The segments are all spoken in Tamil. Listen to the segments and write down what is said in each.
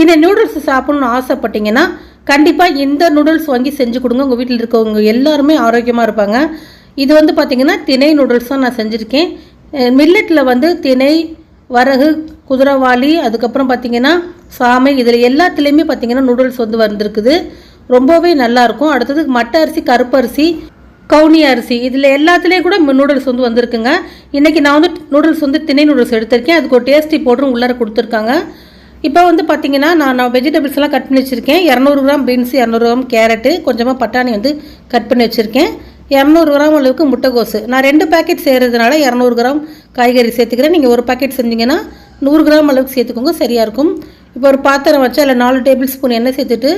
இந்த நூடுல்ஸ் சாப்பிடணும்னு ஆசைப்பட்டீங்கன்னா கண்டிப்பாக இந்த நூடுல்ஸ் வாங்கி செஞ்சு கொடுங்க. உங்கள் வீட்டில் இருக்கவங்க எல்லாருமே ஆரோக்கியமாக இருப்பாங்க. இது வந்து பார்த்திங்கன்னா திணை நூடுல்ஸ் தான் நான் செஞ்சுருக்கேன். மில்லட்டில் வந்து திணை வரகு குதிரைவாளி அதுக்கப்புறம் பார்த்தீங்கன்னா சாமை இதில் எல்லாத்துலேயுமே பார்த்தீங்கன்னா நூடுல்ஸ் வந்து வந்திருக்குது. ரொம்பவே நல்லாயிருக்கும் அடுத்தது மட்டை அரிசி கருப்பரிசி கவுனி அரிசி இதில் எல்லாத்துலேயும் கூட நூடுல்ஸ் வந்து வந்திருக்குங்க. இன்றைக்கி நான் வந்து நூடுல்ஸ் வந்து திணை நூடுல்ஸ் எடுத்திருக்கேன். அதுக்கு ஒரு டேஸ்டி பவுடரும் உள்ளார கொடுத்துருக்காங்க. இப்போ வந்து பார்த்தீங்கன்னா நான் நான் வெஜிடபிள்ஸ் எல்லாம் கட் பண்ணி வச்சுருக்கேன். இரநூறு கிராம் பீன்ஸ் இரநூறு கிராம் கேரட்டு கொஞ்சமாக பட்டாணி வந்து கட் பண்ணி வச்சுருக்கேன். இரநூறு கிராம் அளவுக்கு முட்டைகோசு. நான் ரெண்டு பேக்கெட் செய்கிறதுனால இரநூறு கிராம் காய்கறி சேர்த்துக்கிறேன். நீங்கள் ஒரு பேக்கெட் செஞ்சீங்கன்னா நூறு கிராம் அளவுக்கு சேர்த்துக்கோங்க சரியாக இருக்கும். இப்போ ஒரு பாத்திரம் வச்சு அதில் நாலு டேபிள் ஸ்பூன் எண்ணெய் சேர்த்துட்டு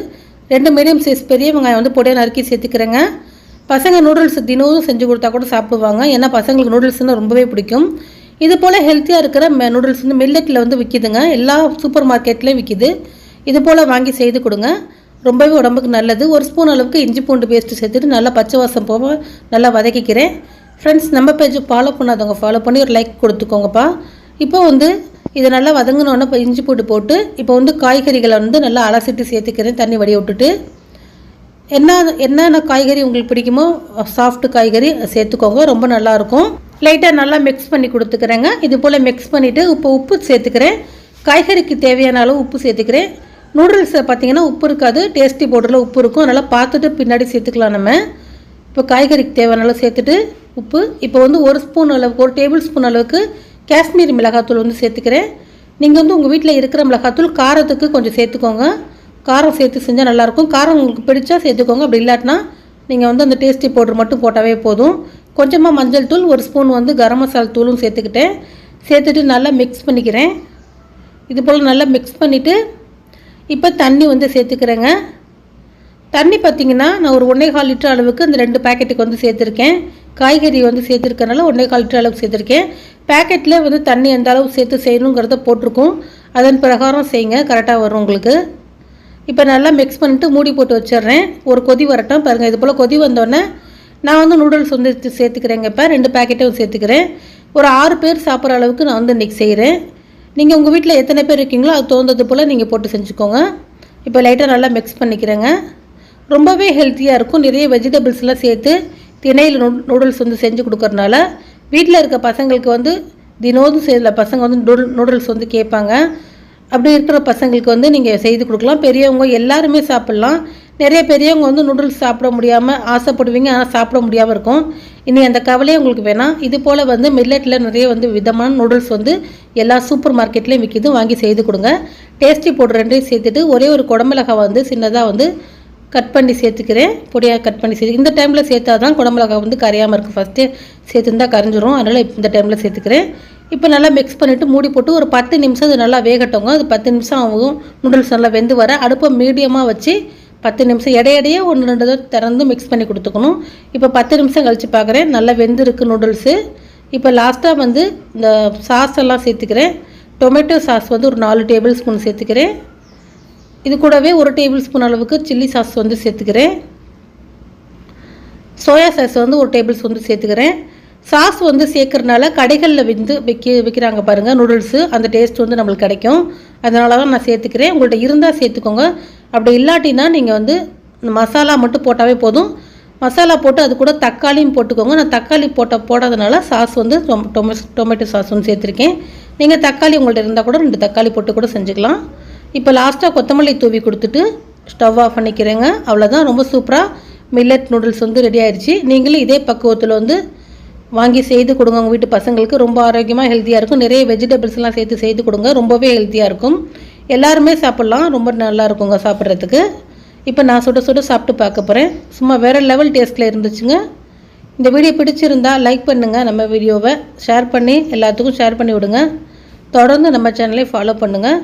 ரெண்டு மீடியம் சைஸ் பெரிய வெங்காயம் வந்து பொடியாக நறுக்கி சேர்த்துக்கிறேங்க. பசங்க நூடுல்ஸ் தினமும் செஞ்சு கொடுத்தா கூட சாப்பிடுவாங்க. ஏன்னா பசங்களுக்கு நூடுல்ஸ்னால் ரொம்பவே பிடிக்கும். இது போல் ஹெல்த்தியாக இருக்கிற நூடுல்ஸ் வந்து மில்லெட்டில் வந்து விற்கிதுங்க எல்லா சூப்பர் மார்க்கெட்லேயும் விற்கிது இது போல் வாங்கி செய்து கொடுங்க. ரொம்பவே உடம்புக்கு நல்லது. ஒரு ஸ்பூன் அளவுக்கு இஞ்சி பூண்டு பேஸ்ட்டு சேர்த்துட்டு நல்லா பச்சை வாசம் போக நல்லா வதக்கிக்கிறேன். ஃப்ரெண்ட்ஸ் நம்ம பேஜ் ஃபாலோ பண்ணாதவங்க ஃபாலோ பண்ணி ஒரு லைக் கொடுத்துக்கோங்கப்பா. இப்போ வந்து இதை நல்லா வதங்கினோடனே இப்போ இஞ்சி பூண்டு போட்டு இப்போ வந்து காய்கறிகளை வந்து நல்லா அலசிட்டு சேர்த்துக்கிறேன். தண்ணி வடிய விட்டுட்டு. என்ன என்னென்ன காய்கறி உங்களுக்கு பிடிக்குமோ சாஃப்ட்டு காய்கறி சேர்த்துக்கோங்க. ரொம்ப நல்லாயிருக்கும் லைட்டாக நல்லா மிக்ஸ் பண்ணி கொடுத்துக்கிறேங்க. இது போல் மிக்ஸ் பண்ணிவிட்டு இப்போ உப்பு சேர்த்துக்கிறேன். காய்கறிக்கு தேவையான அளவு உப்பு சேர்த்துக்கிறேன். நூடுல்ஸை பார்த்தீங்கன்னா உப்பு இருக்காது. டேஸ்டி பவுடரில் உப்பு இருக்கும். அதனால் பார்த்துட்டு பின்னாடி சேர்த்துக்கலாம் நம்ம. இப்போ காய்கறிக்கு தேவையான அளவு சேர்த்துட்டு உப்பு. இப்போ வந்து ஒரு ஸ்பூன் அளவுக்கு ஒரு டேபிள் ஸ்பூன் அளவுக்கு காஷ்மீரி மிளகாத்தூள் வந்து சேர்த்துக்கிறேன். நீங்கள் வந்து உங்கள் வீட்டில் இருக்கிற மிளகாத்தூள் காரத்துக்கு கொஞ்சம் சேர்த்துக்கோங்க. காரம் சேர்த்து செஞ்சால் நல்லாயிருக்கும் காரம் உங்களுக்கு பிடிச்சா சேர்த்துக்கோங்க. அப்படி இல்லாட்டினா நீங்கள் வந்து அந்த டேஸ்டி பவுடர் மட்டும் போட்டாவே போதும். கொஞ்சமாக மஞ்சள் தூள் ஒரு ஸ்பூன் வந்து கரம் மசாலா தூளும் சேர்த்துக்கிட்டேன். சேர்த்துட்டு நல்லா மிக்ஸ் பண்ணிக்கிறேன். இது போல் நல்லா மிக்ஸ் பண்ணிவிட்டு இப்போ தண்ணி வந்து சேர்த்துக்கிறேங்க. தண்ணி பார்த்தீங்கன்னா நான் ஒரு ஒன்றே கால் லிட்டர் அளவுக்கு இந்த ரெண்டு பேக்கெட்டுக்கு வந்து சேர்த்துருக்கேன். காய்கறி வந்து சேர்த்துருக்கனால ஒன்றே கால் லிட்டர் அளவுக்கு சேர்த்துருக்கேன். பேக்கெட்டில் வந்து தண்ணி எந்த அளவுக்கு சேர்த்து செய்யணுங்கிறத போட்டிருக்கோம். அதன் பிரகாரம் செய்யுங்க கரெக்டாக வரும் உங்களுக்கு. இப்போ நல்லா மிக்ஸ் பண்ணிட்டு மூடி போட்டு வச்சிடுறேன். ஒரு கொதி வரட்டும். பாருங்கள் இது போல் கொதி வந்தோடனே நான் வந்து நூடுல்ஸ் வந்து சேர்த்துக்கிறேங்க இப்போ. ரெண்டு பேக்கெட்டும் சேர்த்துக்கிறேன். ஒரு ஆறு பேர் சாப்பிட்ற அளவுக்கு நான் வந்து இன்றைக்கி செய்கிறேன் நீங்கள் உங்கள் வீட்டில் எத்தனை பேர் இருக்கீங்களோ அது தோந்தது போல் நீங்கள் போட்டு செஞ்சுக்கோங்க. இப்போ லைட்டாக நல்லா மிக்ஸ் பண்ணிக்கிறேங்க. ரொம்பவே ஹெல்த்தியாக இருக்கும். நிறைய வெஜிடபிள்ஸ்லாம் சேர்த்து திணையில் நூ நூடுல்ஸ் வந்து செஞ்சு கொடுக்கறனால வீட்டில் இருக்க பசங்களுக்கு வந்து தினோதும் செய்யல பசங்க வந்து நூடுல் நூடுல்ஸ் வந்து கேட்பாங்க. அப்படி இருக்கிற பசங்களுக்கு வந்து நீங்கள் செய்து கொடுக்கலாம். பெரியவங்க எல்லாருமே சாப்பிட்லாம். நிறைய பெரியவங்க வந்து நூடுல்ஸ் சாப்பிட முடியாமல் ஆசைப்படுவீங்க. ஆனால் சாப்பிட முடியாமல் இருக்கும். இனி அந்த கவலையே உங்களுக்கு வேணாம். இது போல் வந்து மில்லட்டில் நிறைய வந்து விதமான நூடுல்ஸ் வந்து எல்லா சூப்பர் மார்க்கெட்லேயும் விற்கிது வாங்கி செய்து கொடுங்க. டேஸ்டி பவுடர் ரெண்டையும் சேர்த்துட்டு ஒரே ஒரு குடமிளகாய் வந்து சின்னதாக வந்து கட் பண்ணி சேர்த்துக்கிறேன். பொடியாக கட் பண்ணி சேர்த்து இந்த டைமில் சேர்த்தா தான் குடமிளகாய் வந்து கரையாமல் இருக்கும் ஃபஸ்ட்டே சேர்த்துருந்தா கரைஞ்சிரும். அதனால் இந்த டைமில் சேர்த்துக்கிறேன். இப்போ நல்லா மிக்ஸ் பண்ணிவிட்டு மூடி போட்டு ஒரு பத்து நிமிஷம் அது நல்லா வேகட்டோங்க. அது பத்து நிமிஷம் ஆகும். நூடுல்ஸ் நல்லா வெந்து வர. அடுப்பை மீடியமாக வச்சு பத்து நிமிஷம் இடையிடையே ஒன்று ரெண்டு தடவை திறந்து மிக்ஸ் பண்ணி கொடுத்துக்கணும். இப்போ பத்து நிமிஷம் கழித்து பார்க்குறேன் நல்லா வெந்திருக்கு நூடுல்ஸு இப்போ லாஸ்ட்டாக வந்து இந்த சாஸ் எல்லாம் சேர்த்துக்கிறேன். டொமேட்டோ சாஸ் வந்து ஒரு நாலு டேபிள் ஸ்பூன் சேர்த்துக்கிறேன். இது கூடவே ஒரு டேபிள் ஸ்பூன் அளவுக்கு சில்லி சாஸ் வந்து சேர்த்துக்கிறேன். சோயா சாஸ் வந்து ஒரு டேபிள் ஸ்பூன் வந்து சேர்த்துக்கிறேன். சாஸ் வந்து சேர்க்குறனால கடைகளில் வந்து விற்க விற்கிறாங்க பாருங்கள் நூடுல்ஸு அந்த டேஸ்ட் வந்து நம்மளுக்கு கிடைக்கும். அதனால தான் நான் சேர்த்துக்கிறேன். உங்கள்கிட்ட இருந்தால் சேர்த்துக்கோங்க. அப்படி இல்லாட்டினா நீங்கள் வந்து இந்த மசாலா மட்டும் போட்டாவே போதும். மசாலா போட்டு அது கூட தக்காளியும் போட்டுக்கோங்க. நான் தக்காளி போட்ட போடாதனால சாஸ் வந்து டொம- டொமேட்டோ சாஸ் வந்து சேர்த்துருக்கேன். நீங்கள் தக்காளி உங்கள்கிட்ட இருந்தால் கூட ரெண்டு தக்காளி போட்டு கூட செஞ்சுக்கலாம். இப்போ லாஸ்ட்டாக கொத்தமல்லி தூவி கொடுத்துட்டு ஸ்டவ் ஆஃப் பண்ணிக்கிறேங்க. அவ்வளோதான் ரொம்ப சூப்பராக மில்லட் நூடுல்ஸ் வந்து ரெடி ஆயிடுச்சு நீங்களும் இதே பக்குவத்தில் வந்து வாங்கி செய்து கொடுங்க. உங்கள் வீட்டு பசங்களுக்கு ரொம்ப ஆரோக்கியமாக ஹெல்த்தியாக இருக்கும். நிறைய வெஜிடபிள்ஸ்லாம் சேர்த்து செய்து கொடுங்க. ரொம்பவே ஹெல்த்தியாக இருக்கும். எல்லாருமே சாப்பிட்லாம். ரொம்ப நல்லா இருக்குங்க சாப்பிட்றதுக்கு. இப்போ நான் சுட சுட சாப்பிட்டு பார்க்க போகிறேன் சும்மா வேறு லெவல் டேஸ்ட்டில் இருந்துச்சுங்க. இந்த வீடியோ பிடிச்சிருந்தா லைக் பண்ணுங்கள் நம்ம வீடியோவை ஷேர் பண்ணி எல்லாத்துக்கும் ஷேர் பண்ணி விடுங்க. தொடர்ந்து நம்ம சேனலை ஃபாலோ பண்ணுங்கள்